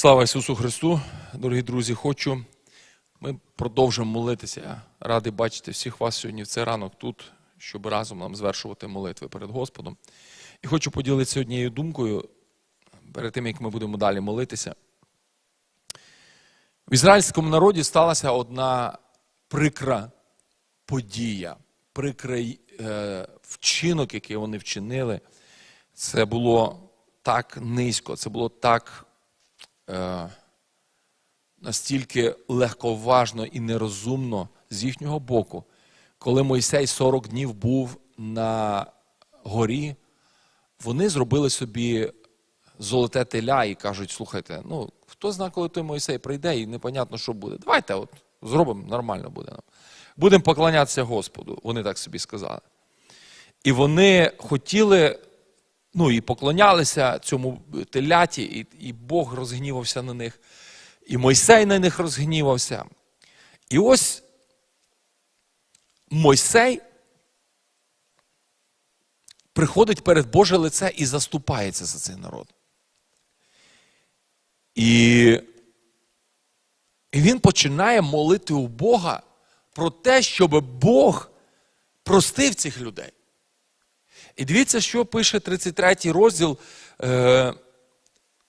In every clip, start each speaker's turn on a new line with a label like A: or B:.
A: Слава Ісусу Христу, дорогі друзі, хочу. Ми продовжимо молитися. Я радий бачити всіх вас сьогодні в цей ранок тут, щоб разом нам звершувати молитви перед Господом. І хочу поділитися однією думкою перед тим, як ми будемо далі молитися. В ізраїльському народі сталася одна прикра подія, прикрий е, вчинок, який вони вчинили. Це було так низько, це було так настільки легковажно і нерозумно з їхнього боку, коли Мойсей 40 днів був на горі, вони зробили собі золоте теля і кажуть: слухайте, ну хто знає, коли той Мойсей прийде, і непонятно, що буде. Давайте от зробимо, нормально буде нам. Будемо поклонятися Господу, вони так собі сказали. І вони хотіли, ну і поклонялися цьому теляті, і, і Бог розгнівався на них, і Мойсей на них розгнівався. І ось Мойсей приходить перед Боже лице і заступається за цей народ. І, і він починає молити у Бога про те, щоб Бог простив цих людей. І дивіться, що пише 33 розділ е,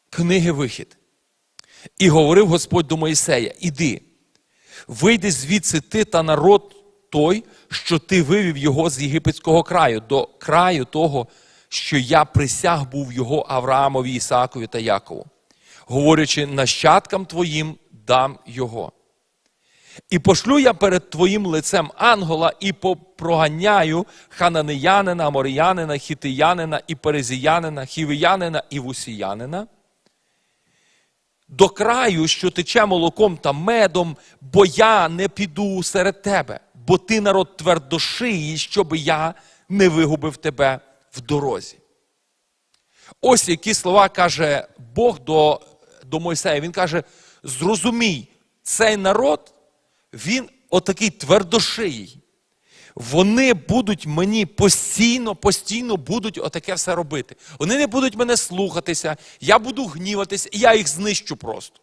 A: книги Вихід. І говорив Господь до Моїсея: Іди, вийди звідси ти та народ той, що ти вивів його з єгипетського краю, до краю того, що я присяг був його Авраамові, Ісаакові та Якову, говорячи, нащадкам твоїм дам його. І пошлю я перед твоїм лицем ангела і попроганяю хананеянина, аморіянина, хітиянина, і перезіянина, хівіянина і вусіянина, до краю, що тече молоком та медом, бо я не піду серед тебе, бо ти народ твердошиї, щоб я не вигубив тебе в дорозі. Ось які слова каже Бог до, до Мойсея. Він каже: зрозумій, цей народ, він отакий твердошиїй. Вони будуть мені постійно, постійно будуть отаке все робити. Вони не будуть мене слухатися, я буду гніватися, і я їх знищу просто.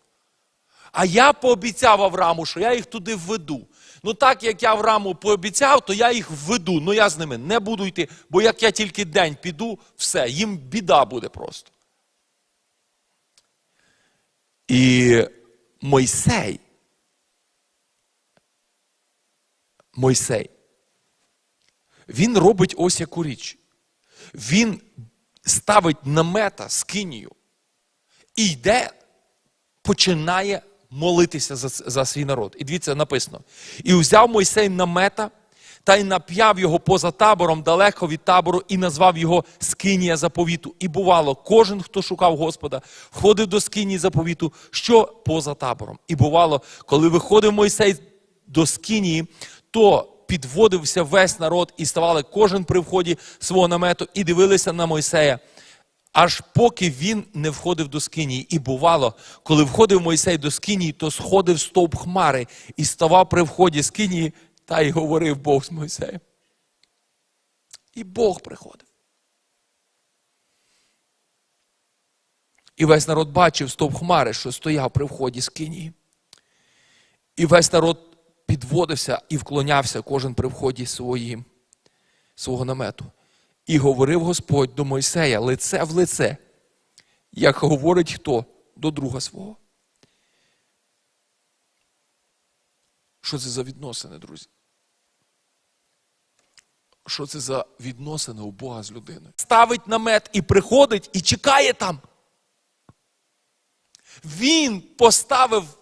A: А я пообіцяв Аврааму, що я їх туди введу. Ну так як я Аврааму пообіцяв, то я їх введу. Ну я з ними не буду йти, бо як я тільки день піду, все, їм біда буде просто. І Мойсей. Мойсей. Він робить ось яку річ. Він ставить намета скинію і йде, починає молитися за, за свій народ. І дивіться, написано: і взяв Мойсей намета та й нап'яв його поза табором, далеко від табору, і назвав його Скинія заповіту. І бувало, кожен, хто шукав Господа, входив до скинії заповіту, що поза табором. І бувало, коли виходив Мойсей до скинії, то підводився весь народ і ставали кожен при вході свого намету і дивилися на Мойсея. Аж поки він не входив до скинії. І бувало, коли входив Мойсей до скинії, то сходив стовп хмари і ставав при вході скинії, та й говорив Бог з Мойсеєм. І Бог приходив. І весь народ бачив стовп хмари, що стояв при вході скинії. І весь народ підводився і вклонявся кожен при вході свої, свого намету. І говорив Господь до Мойсея лице в лице, як говорить хто до друга свого. Що це за відносини, друзі? Що це за відносини у Бога з людиною? Ставить намет і приходить, і чекає там. Він поставив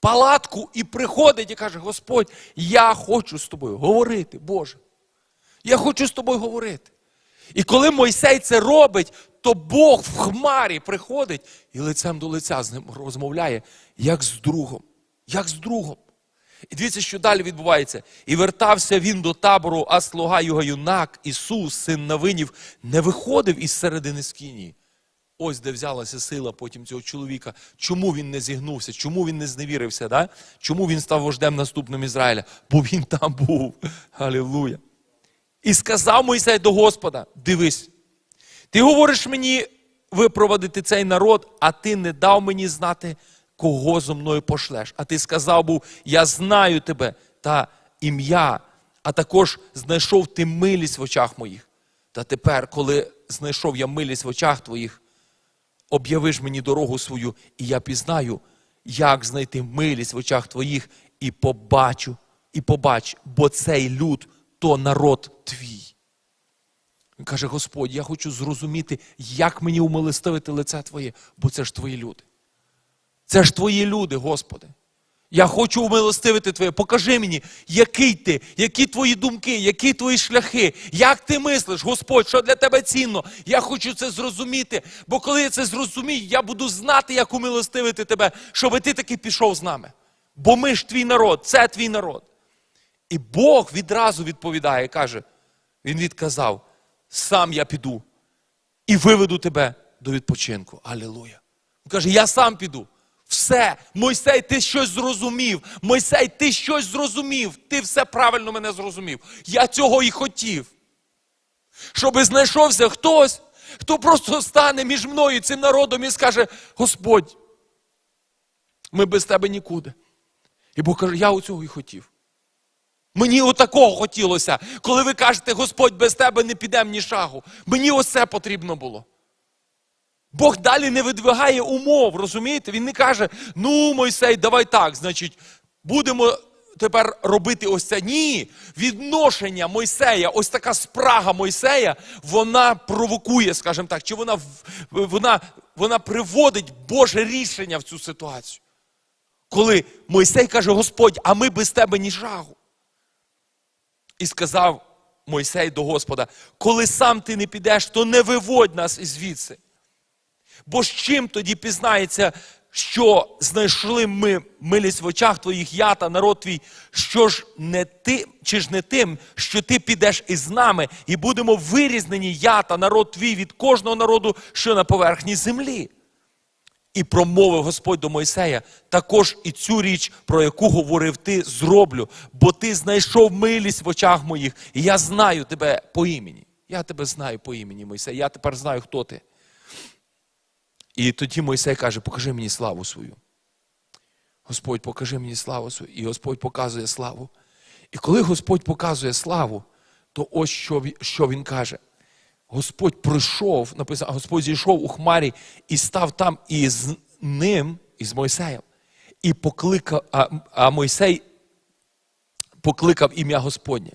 A: палатку і приходить і каже: Господь, я хочу з тобою говорити, Боже. Я хочу з тобою говорити. І коли Мойсей це робить, то Бог в хмарі приходить і лицем до лиця з ним розмовляє, як з другом. Як з другом. І дивіться, що далі відбувається. І вертався він до табору, а слуга його юнак, Ісус, син Навинів, не виходив із середини скинії. Ось де взялася сила потім цього чоловіка. Чому він не зігнувся? Чому він не зневірився? Да? Чому він став вождем наступним Ізраїля? Бо він там був. Алілуя. І сказав Мойсей до Господа: дивись, ти говориш мені випровадити цей народ, а ти не дав мені знати, кого зо мною пошлеш. А ти сказав був, я знаю тебе та ім'я, а також знайшов ти милість в очах моїх. Та тепер, коли знайшов я милість в очах твоїх, об'явиш мені дорогу свою, і я пізнаю, як знайти милість в очах твоїх, і побачу, і побач, бо цей люд то народ твій. Він каже: Господь, я хочу зрозуміти, як мені умилистивити лице Твоє, бо це ж твої люди. Це ж твої люди, Господи. Я хочу умилостивити Твоє. Покажи мені, який ти, які твої думки, які твої шляхи, як ти мислиш, Господь, що для тебе цінно. Я хочу це зрозуміти. Бо коли я це зрозумію, я буду знати, як умилостивити тебе, щоб ти таки пішов з нами. Бо ми ж твій народ, це твій народ. І Бог відразу відповідає каже: Він відказав: сам я піду і виведу тебе до відпочинку. Алілуя. Він каже: Я сам піду. Все, Мойсей, ти щось зрозумів. Мойсей, ти щось зрозумів. Ти все правильно мене зрозумів. Я цього і хотів. Щоби знайшовся хтось, хто просто стане між мною цим народом і скаже: Господь, ми без тебе нікуди. І Бог каже, я цього і хотів. Мені отакого хотілося, коли ви кажете, Господь, без тебе не підемо ні шагу. Мені ось потрібно було. Бог далі не видвигає умов, розумієте? Він не каже, ну, Мойсей, давай так, значить, будемо тепер робити ось це. Ні. Відношення Мойсея, ось така спрага Мойсея, вона провокує, скажімо так, чи вона, вона, вона приводить Боже рішення в цю ситуацію. Коли Мойсей каже, Господь, а ми без тебе ні шагу. І сказав Мойсей до Господа: коли сам ти не підеш, то не виводь нас звідси. Бо з чим тоді пізнається, що знайшли ми милість в очах твоїх, я та народ твій, що ж не ти, чи ж не тим, що ти підеш із нами, і будемо вирізнені я та народ твій від кожного народу, що на поверхні землі. І промовив Господь до Мойсея, також і цю річ, про яку говорив ти, зроблю, бо ти знайшов милість в очах моїх, і я знаю тебе по імені. Я тебе знаю по імені, Мойсей, я тепер знаю, хто ти. І тоді Мойсей каже: покажи мені славу свою. Господь, покажи мені славу свою. І Господь показує славу. І коли Господь показує славу, то ось що він, каже. Господь прийшов, написано, Господь зійшов у хмарі і став там із ним, із Мойсеєм, і покликав, а, а Мойсей покликав ім'я Господнє.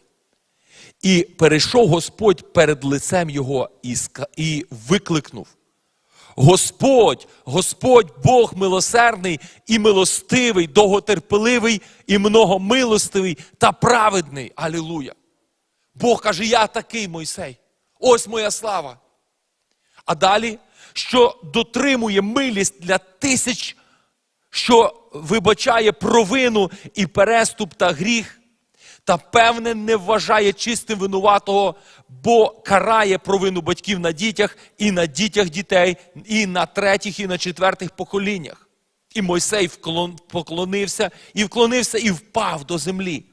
A: І перейшов Господь перед лицем його і, і викликнув. Господь, Господь Бог милосердний і милостивий, довготерпеливий і многомилостивий та праведний. Алілуя. Бог каже, я такий Мойсей. Ось моя слава. А далі, що дотримує милість для тисяч, що вибачає провину і переступ та гріх, та певне не вважає чистим винуватого, бо карає провину батьків на дітях і на дітях дітей, і на третіх, і на четвертих поколіннях. І Мойсей поклонився, і вклонився, і впав до землі.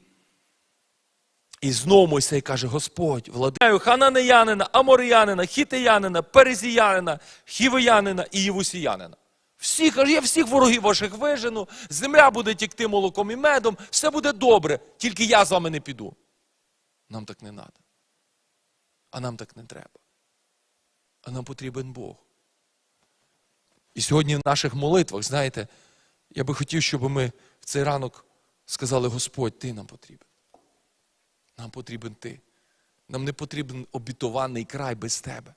A: І знову Мойсей каже: Господь, владаю хананеянина, аморіянина, хітеянина, перезіянина, хівеянина і євусіянина. Всі каже, я всіх ворогів ваших вижену, земля буде тікти молоком і медом, все буде добре, тільки я з вами не піду. Нам так не треба. А нам так не треба. А нам потрібен Бог. І сьогодні в наших молитвах, знаєте, я би хотів, щоб ми в цей ранок сказали: Господь, ти нам потрібен. Нам потрібен ти. Нам не потрібен обітований край без тебе.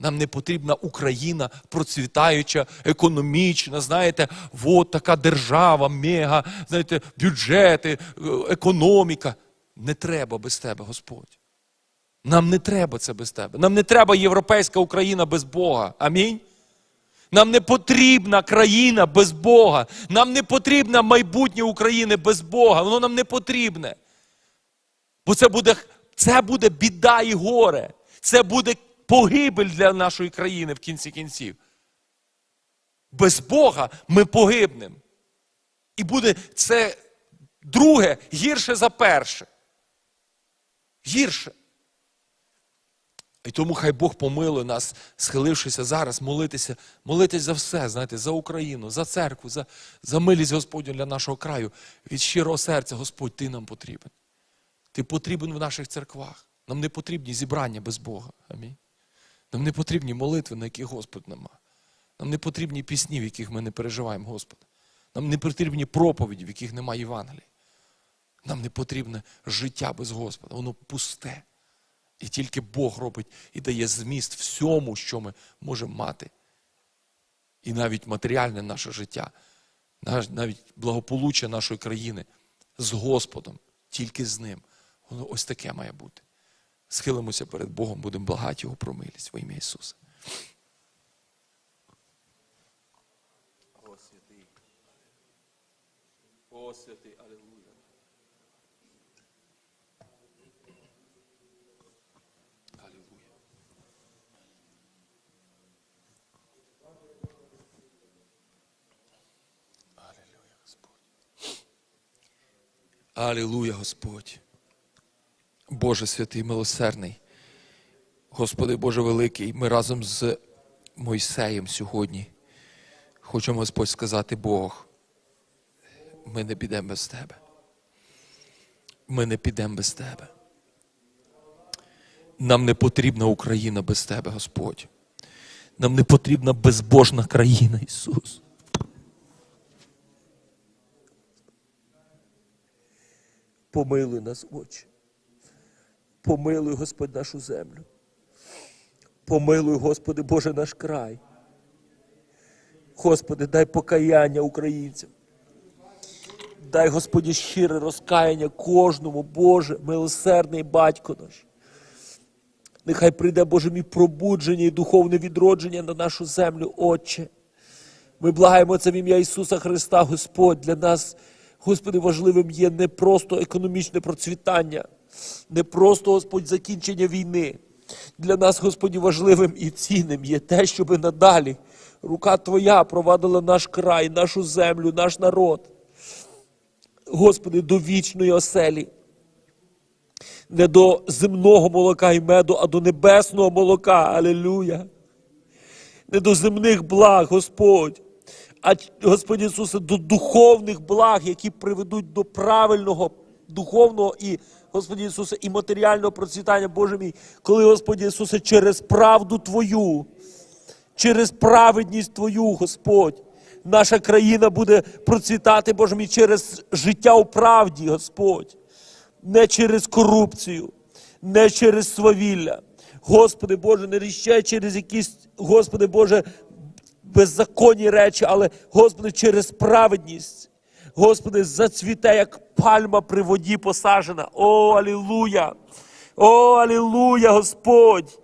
A: Нам не потрібна Україна процвітаюча, економічна, знаєте, от така держава, мега, знаєте, бюджети, е, економіка. Не треба без тебе, Господь. Нам не треба це без тебе. Нам не треба європейська Україна без Бога. Амінь. Нам не потрібна країна без Бога. Нам не потрібна майбутнє України без Бога. Воно нам не потрібне. Бо це буде, це буде біда і горе. Це буде погибель для нашої країни в кінці кінців. Без Бога ми погибнемо. І буде це друге гірше за перше. Гірше. І тому хай Бог помилує нас, схилившися зараз, молитися, молитись за все, знаєте, за Україну, за церкву, за, за милість Господню для нашого краю. Від щирого серця, Господь, Ти нам потрібен. Ти потрібен в наших церквах. Нам не потрібні зібрання без Бога. Амінь. Нам не потрібні молитви, на яких Господь нема. Нам не потрібні пісні, в яких ми не переживаємо Господа. Нам не потрібні проповіді, в яких немає Євангелії. Нам не потрібне життя без Господа. Воно пусте. І тільки Бог робить і дає зміст всьому, що ми можемо мати. І навіть матеріальне наше життя, навіть благополуччя нашої країни з Господом, тільки з ним. Воно ось таке має бути. Схилимося перед Богом, будемо благати Його про милість во ім'я Ісуса. О, святий. О, святий. Алілуя. Алілуя, Господь. Боже святий, милосердний. Господи Боже великий, ми разом з Мойсеєм сьогодні хочемо Господь сказати Бог. Ми не підемо без Тебе. Ми не підемо без Тебе. Нам не потрібна Україна без Тебе, Господь. Нам не потрібна безбожна країна, Ісус.
B: Помилуй нас, Отче. Помилуй, Господь, нашу землю. Помилуй, Господи, Боже, наш край. Господи, дай покаяння українцям. Дай, Господі, щире розкаяння кожному, Боже, милосердний батько наш. Нехай прийде, Боже мій, пробудження і духовне відродження на нашу землю, Отче. Ми благаємо це в ім'я Ісуса Христа, Господь. Для нас, Господи, важливим є не просто економічне процвітання, не просто, Господь, закінчення війни. Для нас, Господі, важливим і цінним є те, щоб надалі рука Твоя провадила наш край, нашу землю, наш народ. Господи, до вічної оселі. Не до земного молока і меду, а до небесного молока. Алілуя не до земних благ, Господь, а Господь Ісусе, до духовних благ, які приведуть до правильного духовного і, Господи Ісусе, і матеріального процвітання, Боже мій, коли, Господи Ісусе, через правду Твою, через праведність Твою, Господь, наша країна буде процвітати, Боже мій, через життя у правді, Господь не через корупцію, не через свавілля. Господи Боже, не ріще через якісь, Господи Боже, беззаконні речі, але, Господи, через праведність. Господи, зацвіте, як пальма при воді посажена. О, алілуя! О, алілуя, Господь!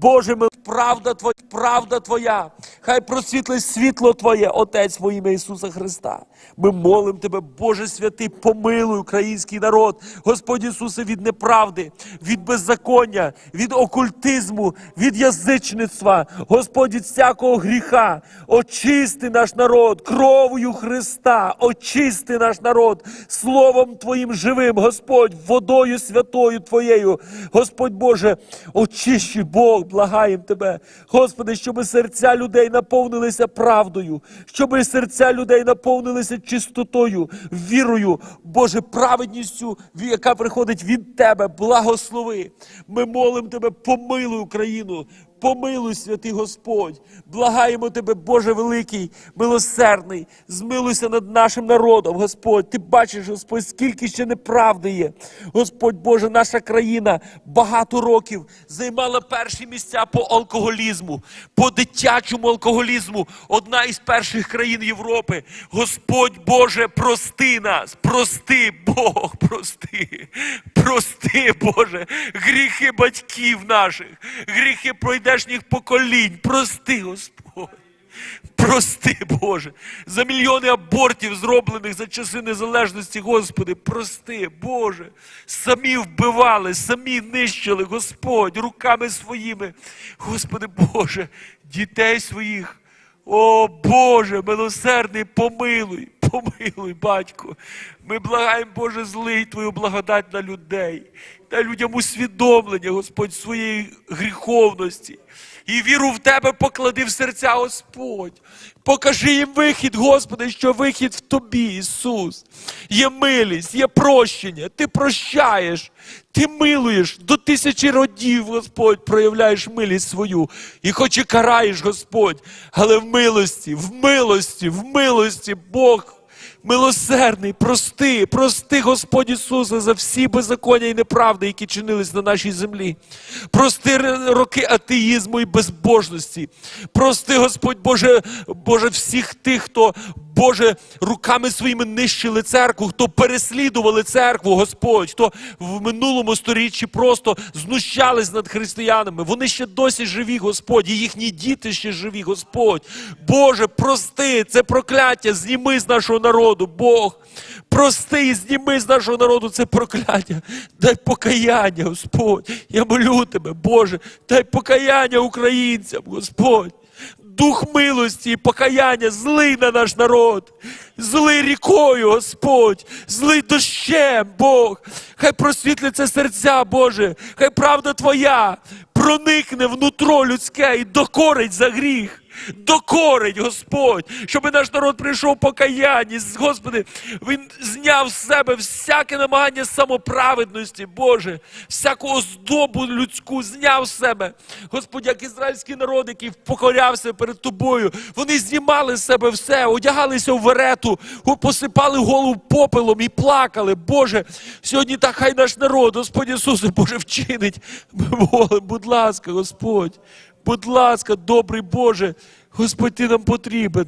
B: Боже мил, правда Твоя, правда Твоя, хай просвітлить світло Твоє, Отець во ім'я Ісуса Христа. Ми молимо Тебе, Боже святий, помилуй український народ, Господь Ісусе, від неправди, від беззаконня, від окультизму, від язичництва, Господь від всякого гріха. Очисти наш народ кров'ю Христа, очисти наш народ Словом Твоїм живим, Господь, водою святою Твоєю. Господь Боже, очищуй Бог, благаєм Тебе. Господи, щоб серця людей наповнилися правдою, щоб серця людей наповнилися чистотою, вірою, Боже, праведністю, яка приходить від Тебе. Благослови. Ми молимо Тебе, помилуй Україну. Помилуй, святий Господь, благаємо Тебе, Боже великий, милосердний, змилуйся над нашим народом, Господь. Ти бачиш, Господь, скільки ще неправди є. Господь Боже, наша країна багато років займала перші місця по алкоголізму, по дитячому алкоголізму. Одна із перших країн Європи. Господь Боже, прости нас, прости, Бог, прости, прости, Боже, гріхи батьків наших, гріхи пройдешніх поколінь. Прости, Господь. Прости, Боже, за мільйони абортів, зроблених за часи незалежності, Господи, прости, Боже, самі вбивали, самі нищили, Господь, руками своїми, Господи Боже, дітей своїх. О Боже, милосердний, помилуй, помилуй, батько. Ми благаємо, Боже, злий Твою благодать на людей. дай людям усвідомлення, Господь, своєї гріховності. І віру в тебе поклади в серця, Господь. Покажи їм вихід, Господи, що вихід в Тобі, Ісус. Є милість, є прощення. Ти прощаєш, ти милуєш до тисячі родів, Господь, проявляєш милість свою. І хоч і караєш, Господь, але в милості, в милості, в милості Бог. Милосердний, прости, прости, Господь Ісусе, за всі беззаконня і неправди, які чинились на нашій землі. Прости роки атеїзму і безбожності. Прости, Господь Боже, Боже, всіх тих, хто, Боже, руками своїми нищили церкву, хто переслідували церкву, Господь, хто в минулому сторіччі просто знущались над християнами. Вони ще досі живі, Господь, і їхні діти ще живі, Господь. Боже, прости, це прокляття, зніми з нашого народу, Бог. Прости і зніми з нашого народу це прокляття. Дай покаяння, Господь. Я молю тебе, Боже, дай покаяння українцям, Господь. Дух милості і покаяння злий на наш народ, злий рікою, Господь, злий дощем, Бог. Хай просвітлиться серця, Боже, хай правда Твоя проникне внутро людське і докорить за гріх. Докорить, Господь, щоб наш народ прийшов в покаянні. Господи, Він зняв з себе всяке намагання самоправедності, Боже, всяку оздобу людську зняв з себе. Господь, як ізраїльський народ, який покорявся перед тобою, вони знімали з себе все, одягалися в верету, посипали голову попелом і плакали. Боже, сьогодні так хай наш народ, Господь Ісусе, Боже, вчинить. Будь ласка, Господь. Будь ласка, добрий Боже, Господь, ти нам потрібен.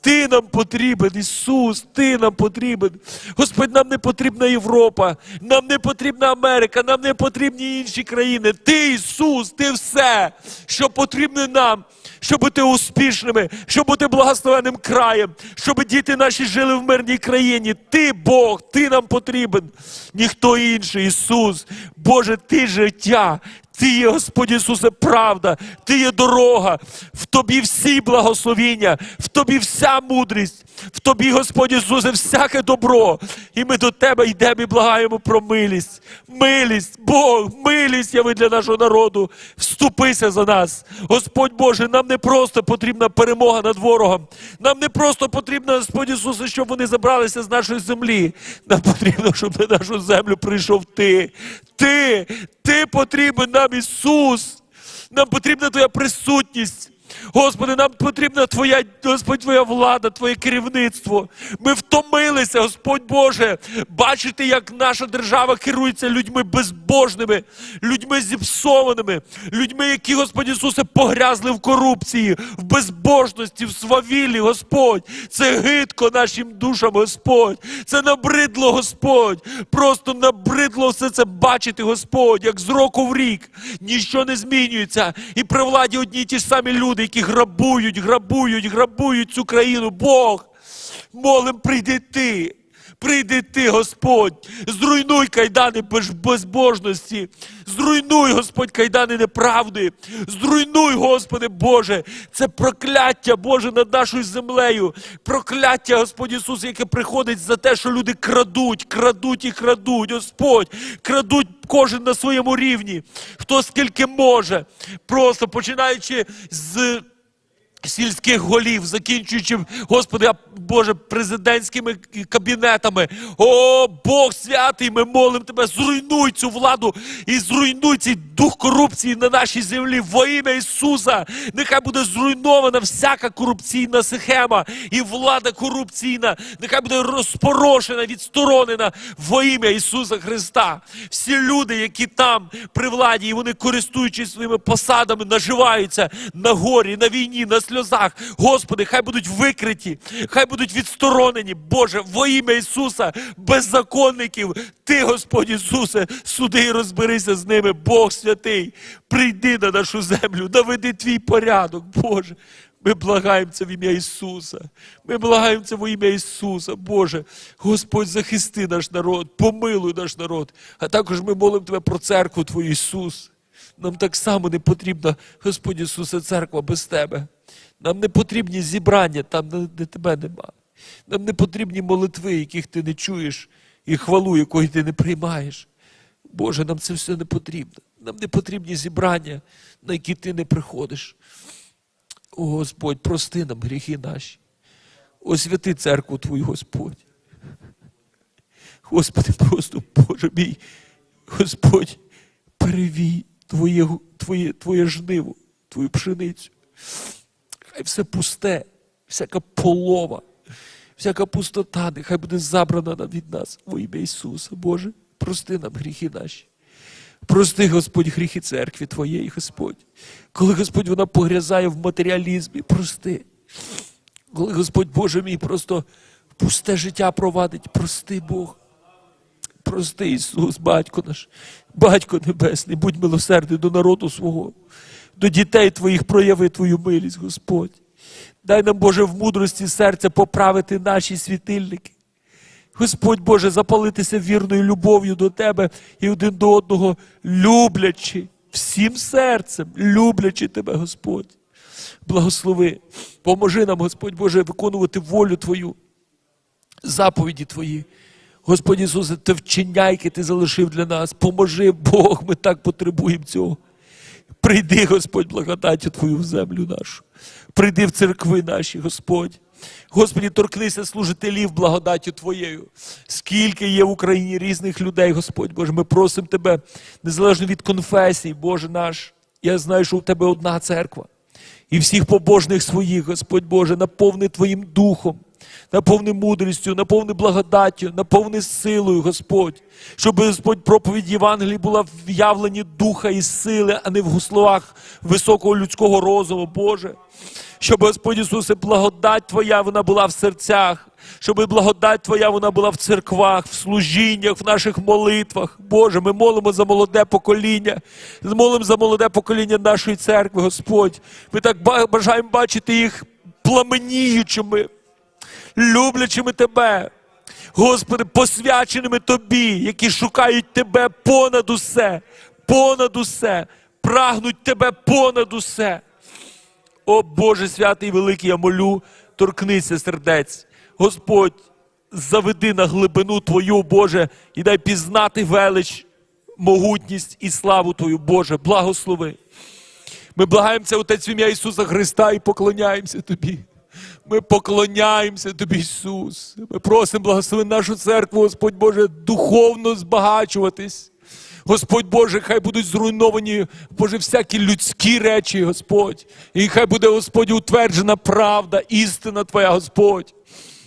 B: Ти нам потрібен, Ісус, ти нам потрібен. Господь, нам не потрібна Європа, нам не потрібна Америка, нам не потрібні інші країни. Ти, Ісус, ти все, що потрібно нам, щоб бути успішними, щоб бути благословенним краєм, щоб діти наші жили в мирній країні. Ти Бог, ти нам потрібен. Ніхто інший, Ісус. Боже, ти життя. Ти є, Господь Ісусе, правда, Ти є дорога, в Тобі всі благословіння, в Тобі вся мудрість, в Тобі, Господь Ісусе, всяке добро. І ми до Тебе йдемо і благаємо про милість. Милість, Бог, милість яви для нашого народу. Вступися за нас. Господь Боже, нам не просто потрібна перемога над ворогом. Нам не просто потрібно, Господь Ісусе, щоб вони забралися з нашої землі. Нам потрібно, щоб на нашу землю прийшов Ти. Ти, Ти потрібен нам, Ісус. Нам потрібна Твоя присутність. Господи, нам потрібна Твоя, Господь, Твоя влада, Твоє керівництво. Ми втомилися, Господь Боже, бачити, як наша держава керується людьми безбожними, людьми зіпсованими, людьми, які, Господь Ісусе, погрязли в корупції, в безбожності, в свавілі, Господь. Це гидко нашим душам, Господь. Це набридло, Господь. Просто набридло все це бачити, Господь, як з року в рік. Ніщо не змінюється. І при владі одні й ті ж самі люди, які грабують, грабують, грабують цю країну. Бог, молим, прийди ти. Прийди ти, Господь, зруйнуй кайдани безбожності, зруйнуй, Господь, кайдани неправди, зруйнуй, Господи Боже, це прокляття Боже над нашою землею, прокляття, Господь Ісус, яке приходить за те, що люди крадуть, крадуть і крадуть, Господь, крадуть кожен на своєму рівні, хто скільки може, просто починаючи з сільських голів, закінчуючи, Господи, Боже, президентськими кабінетами. О, Бог святий, ми молимо Тебе, зруйнуй цю владу і зруйнуй цей дух корупції на нашій землі во ім'я Ісуса. Нехай буде зруйнована всяка корупційна схема і влада корупційна. Нехай буде розпорошена, відсторонена во ім'я Ісуса Христа. Всі люди, які там при владі, і вони користуючись своїми посадами, наживаються на горі, на війні, на сльозах. Господи, хай будуть викриті, хай будуть відсторонені. Боже, во ім'я Ісуса, беззаконників. Ти, Господь Ісусе, суди і розберися з ними, Бог святий. Прийди на нашу землю, наведи твій порядок, Боже. Ми благаємо це в ім'я Ісуса. Ми благаємо це во ім'я Ісуса. Боже, Господь, захисти наш народ, помилуй наш народ. А також ми молимо Тебе про церкву Твою, Ісус. Нам так само не потрібна, Господь Ісусе, церква без Тебе. Нам не потрібні зібрання там, де, Тебе нема. Нам не потрібні молитви, яких ти не чуєш, і хвалу, якої ти не приймаєш. Боже, нам це все не потрібно. Нам не потрібні зібрання, на які ти не приходиш. О, Господь, прости нам гріхи наші. Освяти церкву Твою, Господь. Господи, просто, Боже мій, Господь, перевій Твоє, Твоє, Твоє жниво, Твою пшеницю. Хай все пусте, всяка полова, всяка пустота, нехай буде забрана від нас во ім'я Ісуса. Боже, прости нам гріхи наші. Прости, Господь, гріхи церкви Твоєї, Господь. Коли Господь вона погрязає в матеріалізмі, прости. Коли Господь Боже мій просто пусте життя провадить, прости Бог. Прости, Ісус, Батько наш, Батько Небесний, будь милосердний до народу свого, до дітей Твоїх прояви Твою милість, Господь. Дай нам, Боже, в мудрості серця поправити наші світильники. Господь Боже, запалитися вірною любов'ю до Тебе і один до одного, люблячи всім серцем, люблячи Тебе, Господь. Благослови, поможи нам, Господь Боже, виконувати волю Твою, заповіді Твої. Господь Ісусе, те вчення, яке Ти залишив для нас. Поможи, Бог, ми так потребуємо цього. Прийди, Господь, благодаттю Твою в землю нашу. Прийди в церкви наші, Господь. Господі, торкнися служителів благодаттю Твоєю. Скільки є в Україні різних людей, Господь Боже, ми просимо Тебе, незалежно від конфесій, Боже наш. Я знаю, що у Тебе одна церква. І всіх побожних своїх, Господь Боже, наповни Твоїм духом, наповни мудрістю, наповни благодаттю, наповни силою, Господь, щоб Господь проповідь Євангелії була в явленні духа і сили, а не в словах високого людського розуму, Боже. Щоб Господь Ісусе, благодать Твоя вона була в серцях, щоб благодать Твоя вона була в церквах, в служіннях, в наших молитвах. Боже, ми молимо за молоде покоління, молимо за молоде покоління нашої церкви, Господь. Ми так бажаємо бачити їх пламеніючими, люблячими Тебе. Господи, посвяченими Тобі, які шукають Тебе понад усе, понад усе, прагнуть Тебе понад усе. О Боже святий великий, я молю, торкнися сердець. Господь, заведи на глибину Твою, Боже, і дай пізнати велич, могутність і славу Твою, Боже, благослови. Ми благаємося, Отець в ім'я Ісуса Христа, і поклоняємося Тобі. Ми поклоняємося Тобі, Ісус. Ми просимо благослови нашу церкву, Господь Боже, духовно збагачуватись. Господь Боже, хай будуть зруйновані, Боже, всякі людські речі, Господь. І хай буде, Господь, утверджена правда, істина Твоя, Господь.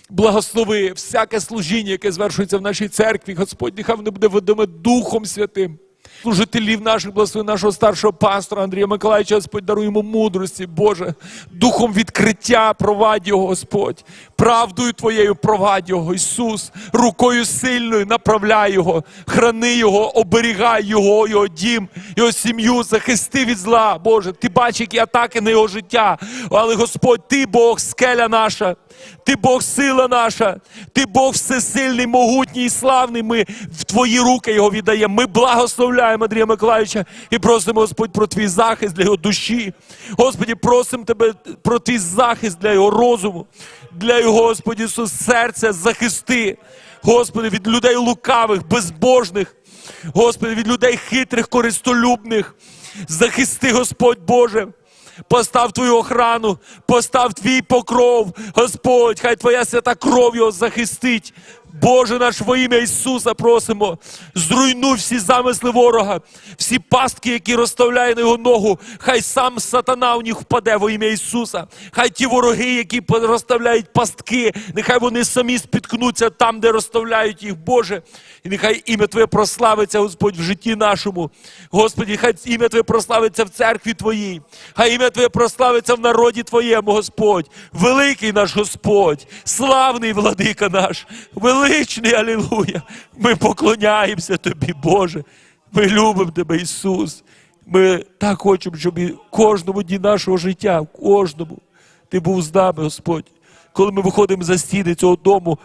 B: Благослови всяке служіння, яке звершується в нашій церкві, Господь, нехай воно буде ведоме Духом Святим. Служителів наших, благослови нашого старшого пастора Андрія Миколаївича, Господь, даруй йому мудрості, Боже, духом відкриття провадь його, Господь, правдою Твоєю провадь його, Ісус, рукою сильною направляй його, храни його, оберігай його, його дім, його сім'ю, захисти від зла, Боже. Ти бачиш, які атаки на його життя. Але Господь, Ти Бог, скеля наша, Ти Бог, сила наша, Ти Бог всесильний, могутній і славний. Ми в Твої руки його віддаємо. Ми благословляємо Андрія Миколаївича і просимо, Господь, про твій захист для його душі. Господі, просимо тебе про твій захист для його розуму, для його, Господі, Ісус, серця захисти. Господи, від людей лукавих, безбожних. Господи, від людей хитрих, користолюбних. Захисти, Господь Боже. Постав твою охрану, постав твій покров, Господь, хай Твоя свята кров його захистить. Боже наш во ім'я Ісуса просимо, зруйнуй всі замисли ворога, всі пастки, які розставляє на його ногу, хай сам сатана у них впаде во ім'я Ісуса. Хай ті вороги, які розставляють пастки, нехай вони самі спіткнуться там, де розставляють їх, Боже. І нехай ім'я Твоє прославиться, Господь, в житті нашому. Господі, хай ім'я Твоє прославиться в церкві Твоїй. Хай ім'я Твоє прославиться в народі Твоєму, Господь. Великий наш Господь, славний владика наш, величний Алілуя. Ми поклоняємося Тобі, Боже. Ми любимо Тебе, Ісус. Ми так хочемо, щоб в кожному дні нашого життя, кожному, Ти був з нами, Господь. Коли ми виходимо за стіни цього дому,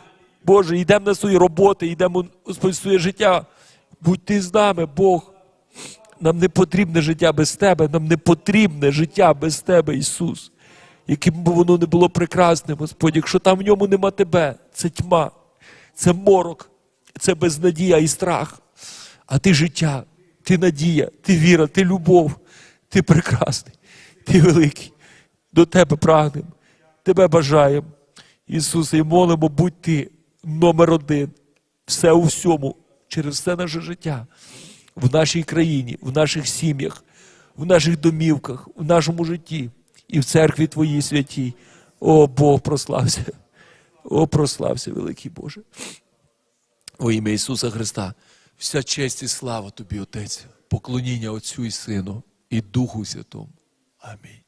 B: Боже, йдемо на свої роботи, йдемо Господь, своє життя. Будь ти з нами, Бог. Нам не потрібне життя без Тебе, нам не потрібне життя без Тебе, Ісус. Яким би воно не було прекрасним, Господь, якщо там в ньому нема Тебе, це тьма, це морок, це безнадія і страх. А ти життя, ти надія, ти віра, ти любов, ти прекрасний, ти великий. До тебе прагнемо, тебе бажаємо. Ісусе, і молимо, будь ти номер один. Все у всьому, через все наше життя, в нашій країні, в наших сім'ях, в наших домівках, в нашому житті і в церкві Твоїй святій. О Бог прослався. О, прослався, великий Боже. Во ім'я Ісуса Христа. Вся честь і слава тобі, Отець, поклоніння Отцю і Сину і Духу Святому. Амінь.